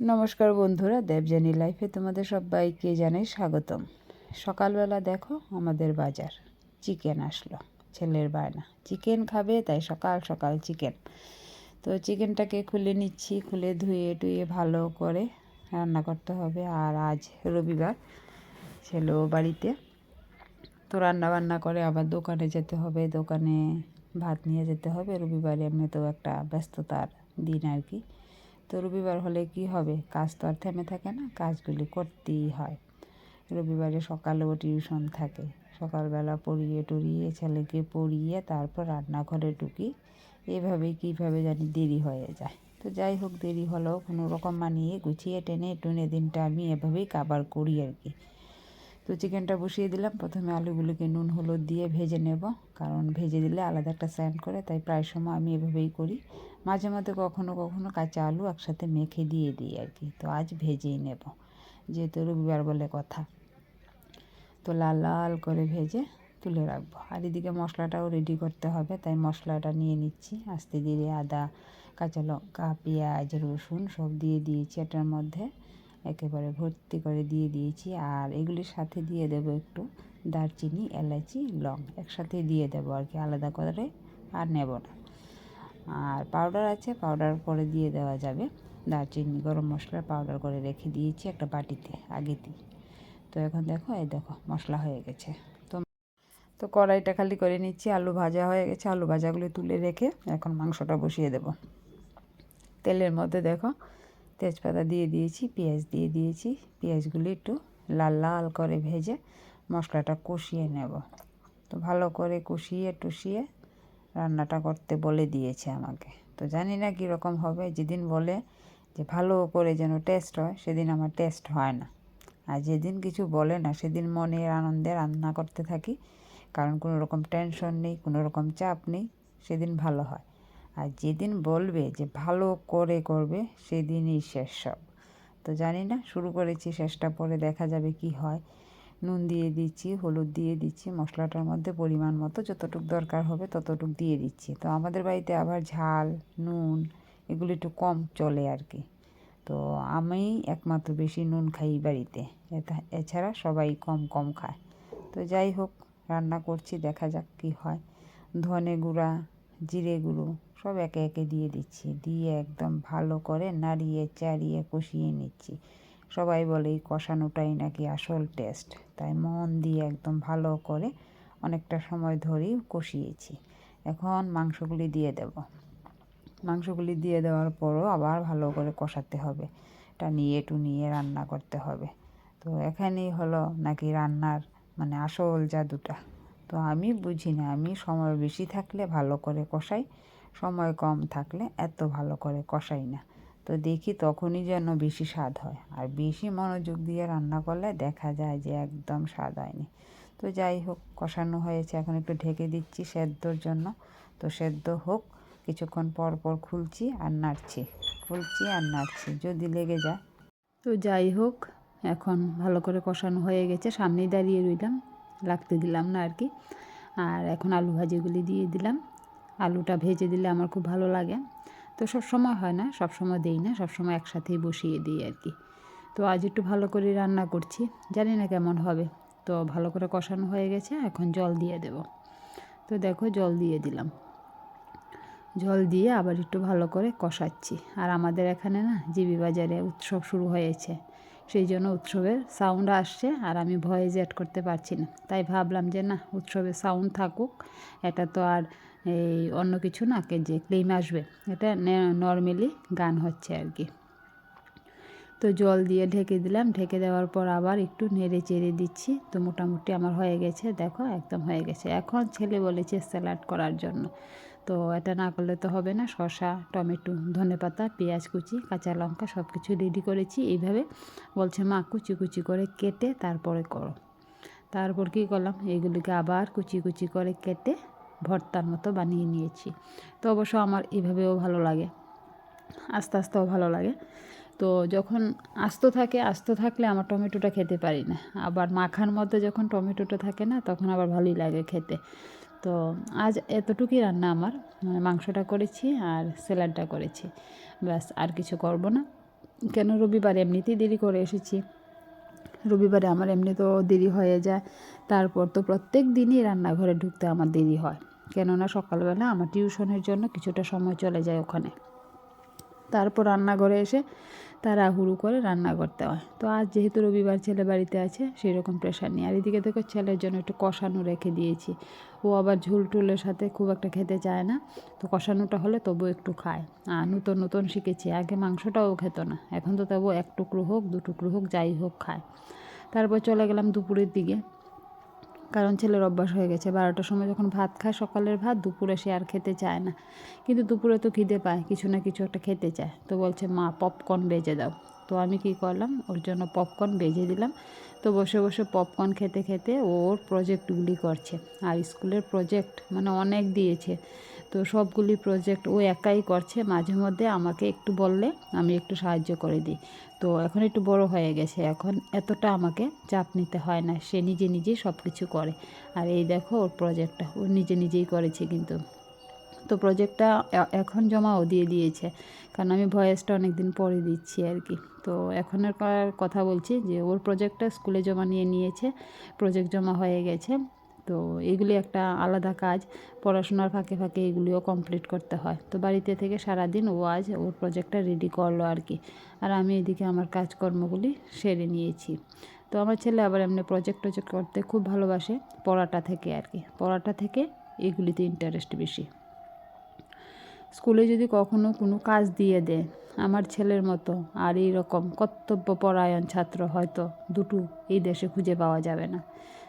নমস্কার বন্ধুরা দেবজানি লাইফে তোমাদের সবাইকে জানাই স্বাগতম। সকালবেলা দেখো আমাদের বাজার চিকেন আসলো, ছেলের বায়না। চিকেন খাবে, তাই সকাল সকাল চিকেন তো চিকেনটাকে খুলে নিচ্ছি, খুলে ধুয়ে টুয়ে ভালো করে রান্না করতে হবে। আর আজ রবিবার, ছেলেও বাড়িতে। তো রান্না বান্না করে আবার দোকানে যেতে হবে, দোকানে ভাত নিয়ে যেতে হবে। রবিবারে এমনিতেও একটা ব্যস্ততার দিন আর কি। তো রবিবার হলে কি হবে? কাজ তো আর থেমে থাকে না, কাজগুলি করতেই হয়। রবিবারে সকালেও টিউশন থাকে। সকালবেলা পড়িয়ে টড়িয়ে ছেলেকে পড়িয়ে তারপর রান্নাঘরে ঢুকি। এভাবে কীভাবে জানি দেরি হয়ে যায়। তো যাই হোক, দেরি হলেও কোনো রকম মানিয়ে গুছিয়ে টেনে টুনে দিনটা আমি এভাবেই কাবার করি আর কি। তো চিকেনটা বসিয়ে দিলাম। প্রথমে আলুগুলোকে নুন, হলুদ দিয়ে ভেজে নেব। কারণ ভেজে দিলে আলাদা একটা স্যান্ড করে, তাই প্রায় সময় আমি এভাবেই করি। মাঝে মাঝে কখনো কখনো কাঁচা আলু একসাথে মেখে দিয়ে দিই আর কি। তো আজ ভেজেই নেব, যেহেতু রবিবার বলে কথা। তো লাল লাল করে ভেজে তুলে রাখব। আর এদিকে মশলাটাও রেডি করতে হবে, তাই মশলাটা নিয়ে নিচ্ছি। আস্তে ধীরে আদা, কাঁচা লঙ্কা, পেঁয়াজ, রসুন সব দিয়ে দিয়েছি এটার মধ্যে। একেবারে ভর্তি করে দিয়ে দিয়েছি। আর এগুলির সাথে দিয়ে দেব একটু দারচিনি এলাচি লং। একসাথে দিয়ে দেব আর কি, আলাদা করে আর নেব না। আর পাউডার আছে পাউডার করে দিয়ে দেওয়া যাবে। দারচিনি, গরম মশলার পাউডার করে রেখে দিয়েছি একটা বাটিতে, আগেতেই। তো এখন দেখো, এই দেখো, মশলা হয়ে গেছে। তো তো কড়াইটা খালি করে নিচ্ছি, আলু ভাজা হয়ে গেছে। আলু ভাজাগুলো তুলে রেখে এখন মাংসটা বসিয়ে দেব। তেলের মধ্যে দেখো তেজপাতা দিয়ে দিয়েছি, পেঁয়াজ দিয়ে দিয়েছি। পেঁয়াজগুলি একটু লাল লাল করে ভেজে মশলাটা কষিয়ে নেব। তো ভালো করে কষিয়ে টুষিয়ে রান্নাটা করতে বলে দিয়েছে আমাকে। তো জানি না কীরকম হবে, যেদিন বলে যে ভালো করে যেন টেস্ট হয়, সেদিন আমার টেস্ট হয় না। আর যেদিন কিছু বলে না, সেদিন মনের আনন্দে রান্না করতে থাকি। কারণ কোনো রকম টেনশন নেই কোনো রকম চাপ নেই, সেদিন ভালো হয়। আর যেদিন বলবে যে ভালো করে করবে, সেদিনই শেষ সব। তো জানি না, শুরু করেছি, শেষটা পরে দেখা যাবে কি হয়। নুন দিয়ে দিচ্ছি, হলুদ দিয়ে দিচ্ছি, মশলাটার মধ্যে পরিমাণ মতো যতটুকু দরকার হবে ততটুকু দিয়ে দিচ্ছি। তো আমাদের বাড়িতে আবার ঝাল, নুন, এগুলো একটু কম চলে আর কি। তো আমি একমাত্র বেশি নুন খাই বাড়িতে এছাড়া সবাই কম কম খায়। তো যাই হোক, রান্না করছি, দেখা যাক কী হয়। ধনে গুঁড়া, জিরে গুঁড়ো সব একে একে দিয়ে দিচ্ছি। দিয়ে একদম ভালো করে নাড়িয়ে চাড়িয়ে কষিয়ে নিচ্ছি। সবাই বলে এই কষানোটাই নাকি আসল টেস্ট তাই মন দিয়ে একদম ভালো করে অনেকটা সময় ধরেই কষিয়েছি। এখন মাংসগুলি দিয়ে দেব। মাংসগুলি দিয়ে দেওয়ার পরও আবার ভালো করে কষাতে হবে। টানিয়ে টুনিয়ে রান্না করতে হবে। তো এখানেই হলো নাকি রান্নার মানে আসল জাদুটা। তো আমি বুঝি না আমি সময় বেশি থাকলে ভালো করে কষাই। সময় কম থাকলে এত ভালো করে কষাই না। তো দেখি তখনই যেন বেশি স্বাদ হয়। আর বেশি মনোযোগ দিয়ে রান্না করলে দেখা যায় যে একদম স্বাদ হয়নি। তো যাই হোক, কষানো হয়েছে। এখন একটু ঢেকে দিচ্ছি সেদ্ধর জন্য। তো সেদ্ধ হোক, কিছুক্ষণ পর পর খুলছি আর নাড়ছি। খুলছি আর নাড়ছি, যদি লেগে যায়। তো যাই হোক, এখন ভালো করে কষানো হয়ে গেছে। সামনেই দাঁড়িয়ে রইলাম, লাগতে দিলাম না আর কি। আর এখন আলু ভাজিগুলি দিয়ে দিলাম। আলুটা ভেজে দিলে আমার খুব ভালো লাগে। তো সব সময় হয় না, সব সময় দেই না, সব সময় একসাথেই বসিয়ে দিই আর কি। তো আজ একটু ভালো করে রান্না করছি, জানি না কেমন হবে। তো ভালো করে কষানো হয়ে গেছে, এখন জল দিয়ে দেব। তো দেখো জল দিয়ে দিলাম। জল দিয়ে আবার একটু ভালো করে কষাচ্ছি। আর আমাদের এখানে না জিবি বাজারে উৎসব শুরু হয়েছে, সেই জন্য উৎসবের সাউন্ড আসছে আর আমি ভয়েস অ্যাড করতে পারছি না। তাই ভাবলাম যে না, উৎসবের সাউন্ড থাকুক, এটা তো আর এই অন্য কিছু না, কে যে ক্লেম আসবে, এটা নর্মালি গান হচ্ছে আর কি। তো জল দিয়ে ঢেকে দিলাম, ঢেকে দেওয়ার পর আবার একটু নেড়ে চেড়ে দিচ্ছি, তো মোটামুটি আমার হয়ে গেছে, দেখো একদম হয়ে গেছে। এখন ছেলে বলেছে স্যালাড করার জন্য, তো এটা না করলে তো হবে না, শসা, টমেটো, ধনে পাতা, পেঁয়াজ কুচি, কাঁচা লঙ্কা সব কিছু রেডি করেছি, এইভাবে বলছে মা কুচি কুচি করে কেটে তারপরে করো। তারপর কী করলাম এইগুলিকে আবার কুচি কুচি করে কেটে ভর্তার মতো বানিয়ে নিয়েছি। তো অবশ্য আমার এভাবেও ভালো লাগে। আস্তে আস্তেও ভালো লাগে। তো যখন আস্ত থাকে, আস্ত থাকলে আমার টমেটোটা খেতে পারি না। আবার মাখার মধ্যে যখন টমেটোটা থাকে না, তখন আবার ভালোই লাগে খেতে। তো আজ এতটুকুই রান্না আমার। মানে মাংসটা করেছি আর স্যালাডটা করেছি। ব্যাস, আর কিছু করব না। কেন রবিবার এমনিতেই দেরি করে এসেছি। রবিবারে আমার এমনি তো দেরি হয়ে যায়। তারপর তো প্রত্যেক দিনই রান্নাঘরে ঢুকতে আমার দেরি হয়। কেননা সকালবেলা আমার টিউশনের জন্য কিছুটা সময় চলে যায় ওখানে। তারপর রান্নাঘরে এসে তারা হুড়ু করে রান্না করতে হয়। তো আজ যেহেতু রবিবার ছেলে বাড়িতে আছে সেই রকম প্রেশার নেই। আর এদিকে দেখো ছেলের জন্য একটু কষানো রেখে দিয়েছি। ও আবার ঝুল টুলের সাথে খুব একটা খেতে চায় না। তো কষানোটা হলে তবু একটু খায়। আর নতুন নতুন শিখেছি। আগে মাংসটাও খেত না। এখন তো তবু এক টুকরো হোক, দু টুকরো হোক, যাই হোক খায়। তারপর চলে গেলাম দুপুরের দিকে। কারণ ছেলের অভ্যাস হয়ে গেছে। বারোটার সময় যখন ভাত খায়, সকালের ভাত দুপুরে সে আর খেতে চায় না। কিন্তু দুপুরে তো খিদে পায়, কিছু না কিছু একটা খেতে চায়। তো বলছে, মা পপকর্ন বেজে দাও। তো আমি কি করলাম, ওর জন্য পপকর্ন বেজে দিলাম। তো বসে বসে পপকর্ন খেতে খেতে ওর প্রজেক্টগুলি করছে। আর স্কুলের প্রজেক্ট মানে অনেক দিয়েছে। তো সবগুলি প্রজেক্ট ও একাই করছে। মাঝে মধ্যে আমাকে একটু বললে আমি একটু সাহায্য করে দিই। তো এখন একটু বড় হয়ে গেছে। এখন এতটা আমাকে চাপ নিতে হয় না। সে নিজে নিজেই সব কিছু করে। আর এই দেখো ওর প্রজেক্টটা ও নিজে নিজেই করেছে কিন্তু। তো প্রজেক্টটা এখন জমাও দিয়ে দিয়েছে। কারণ আমি ভয়েসটা অনেক দিন পরে দিচ্ছি আর কি। তো এখনের কা- কথা বলছি যে ওর প্রজেক্টটা স্কুলে জমা নিয়ে নিয়েছে। প্রজেক্ট জমা হয়ে গেছে। তো এগুলি একটা আলাদা কাজ। পড়াশোনার ফাঁকে ফাঁকে এগুলিও কমপ্লিট করতে হয়। তো বাড়িতে থেকে সারাদিন ও আজ ওর প্রজেক্টটা রেডি করল আর কি। আর আমি এদিকে আমার কাজকর্মগুলি সেরে নিয়েছি। তো আমার ছেলে আবার এমনি প্রজেক্ট টজেক্ট করতে খুব ভালোবাসে পড়াটা থেকে আর কি। পড়াটা থেকে এগুলিতে ইন্টারেস্ট বেশি। স্কুলে যদি কখনো কোনো কাজ দিয়ে দেয় আমার ছেলের মতো, আর এই রকম কর্তব্যপরায়ণ ছাত্র হয়তো দুটো এই দেশে খুঁজে পাওয়া যাবে না।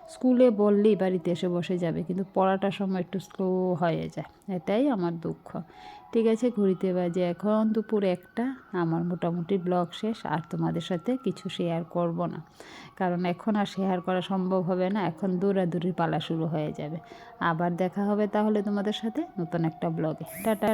স্কুলে বললেই বাড়িতে এসে বসে যাবে, কিন্তু পড়াটার সময় একটু স্লো হয়ে যায়। এটাই আমার দুঃখ। ঠিক আছে ঘুরিতে বাজে এখন দুপুর একটা, আমার মোটামুটি ব্লগ শেষ, আর তোমাদের সাথে কিছু শেয়ার করব না। কারণ এখন আর শেয়ার করা সম্ভব হবে না, এখন দৌড়াদৌড়ি পালা শুরু হয়ে যাবে। আবার দেখা হবে তাহলে তোমাদের সাথে নতুন একটা ব্লগে টাটা।